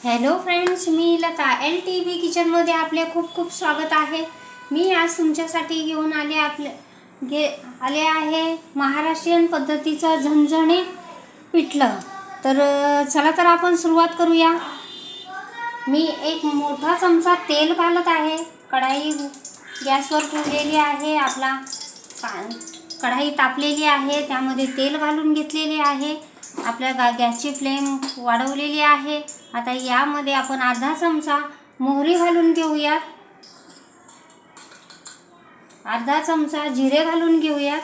Hello friends मी Lata. L T V किचनमध्ये आपले खूप खूप स्वागत आहे. मी आज तुमच्यासाठी घेऊन आले आपले गे आले आहे महाराष्ट्रीयन पद्धतीचं झणझणे पिठलं. तर चला तर आपण सुरुवात करूया. मी एक मोठा चमचा तेल घालत आहे. कढाई गॅसवर ठेवलेली आहे. आपला कढाई तापलेली आहे. त्यामध्ये तेल घालून घेतलेले आहे. आपल्या गा गॅसची फ्लेम वाढवलेली आहे. आता यामध्ये आपण अर्धा चमचा मोहरी घालून घेऊयात. अर्धा चमचा जिरे घालून घेऊयात.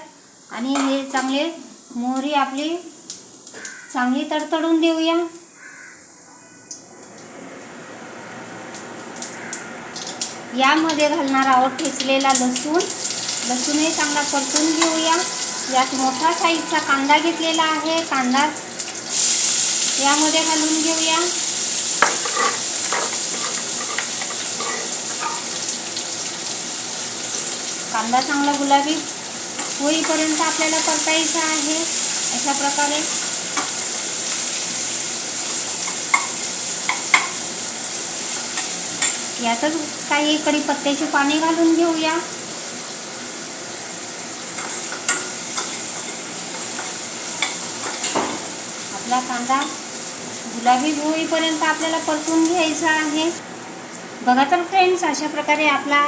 आणि हे चांगले मोहरी आपली चांगली तडतडून देऊया. यामध्ये घालणार आहोत ठेचलेला लसूण. लसूणही चांगला परतून घेऊया. यात मोठा साईजचा कांदा घेतलेला आहे. कांदा यामध्ये घालून घेऊया. कांदा चांगला गुलाबी होईपर्यंत आपल्याला परतायचा आहे. अशा प्रकारे. यातच काही कढीपत्त्याची पाणी घालून घेऊया. आपला कांदा गुलाबी होईपर्यंत आपल्याला परतून घ्यायचा आहे. बघा तर फ्रेंड्स अशा प्रकारे आपला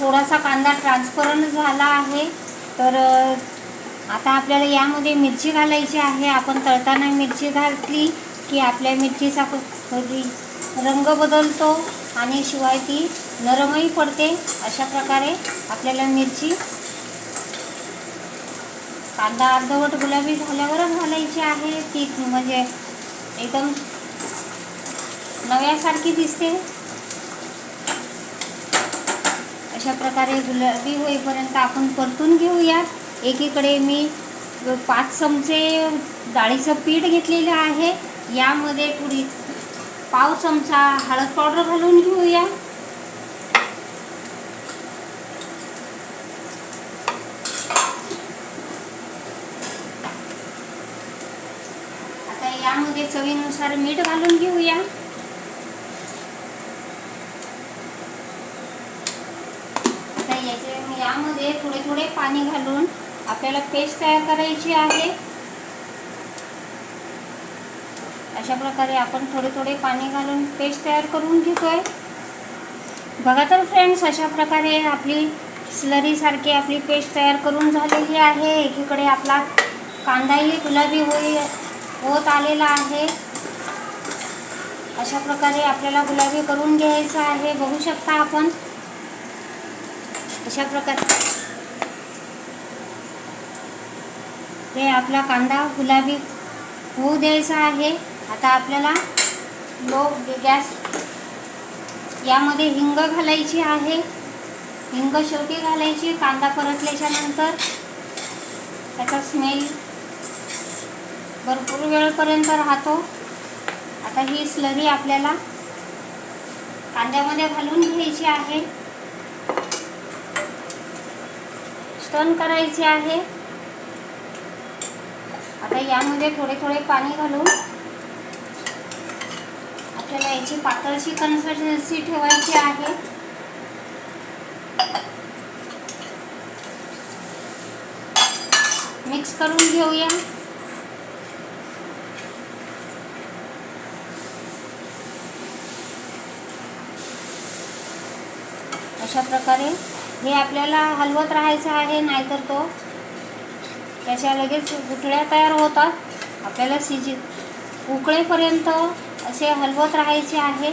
थोडासा कांदा ट्रान्सपरंट झाला आहे. तर आता आपल्याला यामध्ये मिरची घालायची आहे. आपण तळताना मिरची घातली की आपल्या मिरचीचा कधी म्हणजे रंग बदलतो आणि शिवाय ती नरमही पडते. अशा प्रकारे आपल्याला मिरची कांदा अर्धवट गुलाबी झाल्यावरच घालायची आहे. ती म्हणजे एकदम नव्यासारखी दिसते. अशा प्रकारे गुलाबी होईपर्यंत आपण परतून घेऊयात एकीकडे मी पाच चमचे डाळीचं पीठ घेतलेलं आहे. यामध्ये थोडी पाव चमचा हळद पावडर घालून घेऊया आता यामध्ये चवीनुसार मीठ घालून घेऊया. आता याचे यामध्ये थोडे थोडे पाणी घालून आपल्याला पेस्ट तयार करायची आहे. अशा प्रकारे आपण थोडे थोडे पाणी घालून पेस्ट तयार करून घेतोय. बघा तर फ्रेंड्स अशा प्रकारे आपली स्लरीसारखी आपली पेस्ट तयार करून झालेली आहे. एकीकडे आपला कांदाही गुलाबी होईल. होत आलेला आहे. अशा प्रकारे आपल्याला गुलाबी करून घ्यायचं आहे. बघू शकता आपण. अशा प्रकारे. ते आपला कांदा गुलाबी होऊ द्यायचा आहे. आता आपल्याला लो गॅस यामध्ये हिंग घालायची आहे. हिंग शेवटी घालायची. कांदा परतल्याच्या नंतर त्याचा स्मेल भरपूर वेळपर्यंत राहतो. आता ही स्लरी आपल्याला कांद्यामध्ये घालून घ्यायची आहे. स्टन करायचे आहे. आता यामध्ये थोडे थोडे पाणी घालून आपल्याला याची पातळशी कन्सिस्टन्सी ठेवायची आहे. मिक्स करून घेऊया. अशा प्रकारे हे आपल्याला हलवत राहायचं आहे नाहीतर तो त्याच्या लगेच गुठळ्या तयार होतात. आपल्याला शिजी उकळेपर्यंत असे हलवत राहायचे आहे.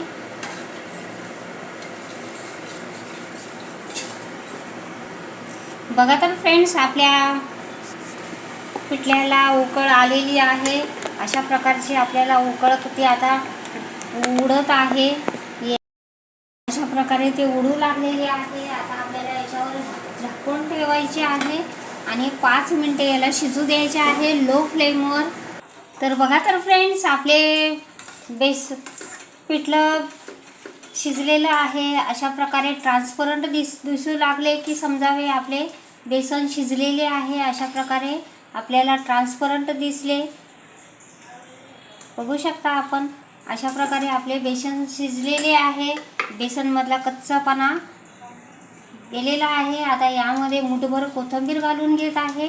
बघा तर फ्रेंड्स आपल्या पिठल्याला उकळ आलेली आहे. अशा प्रकारची आपल्याला उकळ ती आता उडत आहे. प्रकारे ते उडू लागलेले आहे. आता आपल्याला याच्यावर झाकून ठेवायचे आहे. आणि पाच मिनटे याला शिजू द्यायचे आहे लो फ्लेमवर. तर बघा तर फ्रेंड्स आपले बेस पिठलं शिजलेलं आहे. अशा प्रकारे ट्रान्सपरंट दिस दिसू लागले की समजावे आपले बेसन शिजलेले आहे. अशा प्रकारे आपल्याला ट्रान्सपरंट दिसले. बघू शकता आपण. अशा प्रकारे आपले बेसन शिजलेले आहे. बेसनमधला कच्चापणा गेलेला आहे. आता यामध्ये मुठभर कोथिंबीर घालून घेत आहे.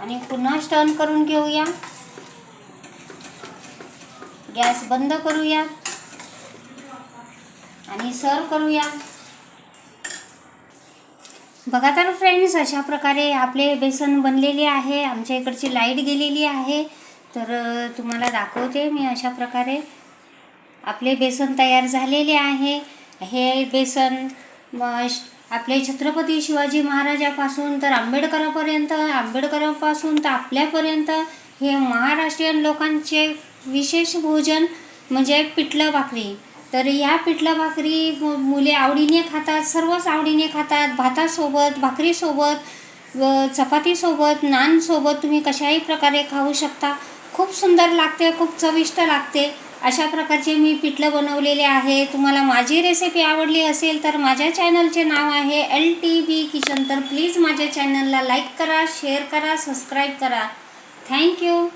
आणि पुन्हा स्टर्न करून घेऊया. गॅस बंद करूया. आणि सर्व करूया. बघा तर फ्रेंड्स अशा प्रकारे आपले बेसन बनलेले आहे. आमच्या इकडची लाइट गेलेली आहे. तर तुम्हाला दाखवते मी अशा प्रकारे. आपले बेसन तयार झालेले आहे. हे बेसन आपले छत्रपती शिवाजी महाराजापासून तर आंबेडकरापर्यंत आंबेडकरापासून तर आपल्यापर्यंत हे महाराष्ट्रीयन लोकांचे विशेष भोजन म्हणजे पिठलं भाकरी. तर या पिठलं भाकरी मुले आवडीने खातात सर्वच आवडीने खातात. भातासोबत भाकरीसोबत व चपातीसोबत नानसोबत तुम्ही कशाही प्रकारे खाऊ शकता. खूप सुंदर लागते खूप चविष्ट लागते. अशा प्रकारचे मी पिठलं बनवलेले आहे. तुम्हाला माझी रेसिपी आवडली असेल तर माझ्या चॅनलचे नाव आहे एल टी बी किचन तर प्लीज माझ्या चॅनलला लाईक करा शेअर करा सबस्क्राईब करा. थँक्यू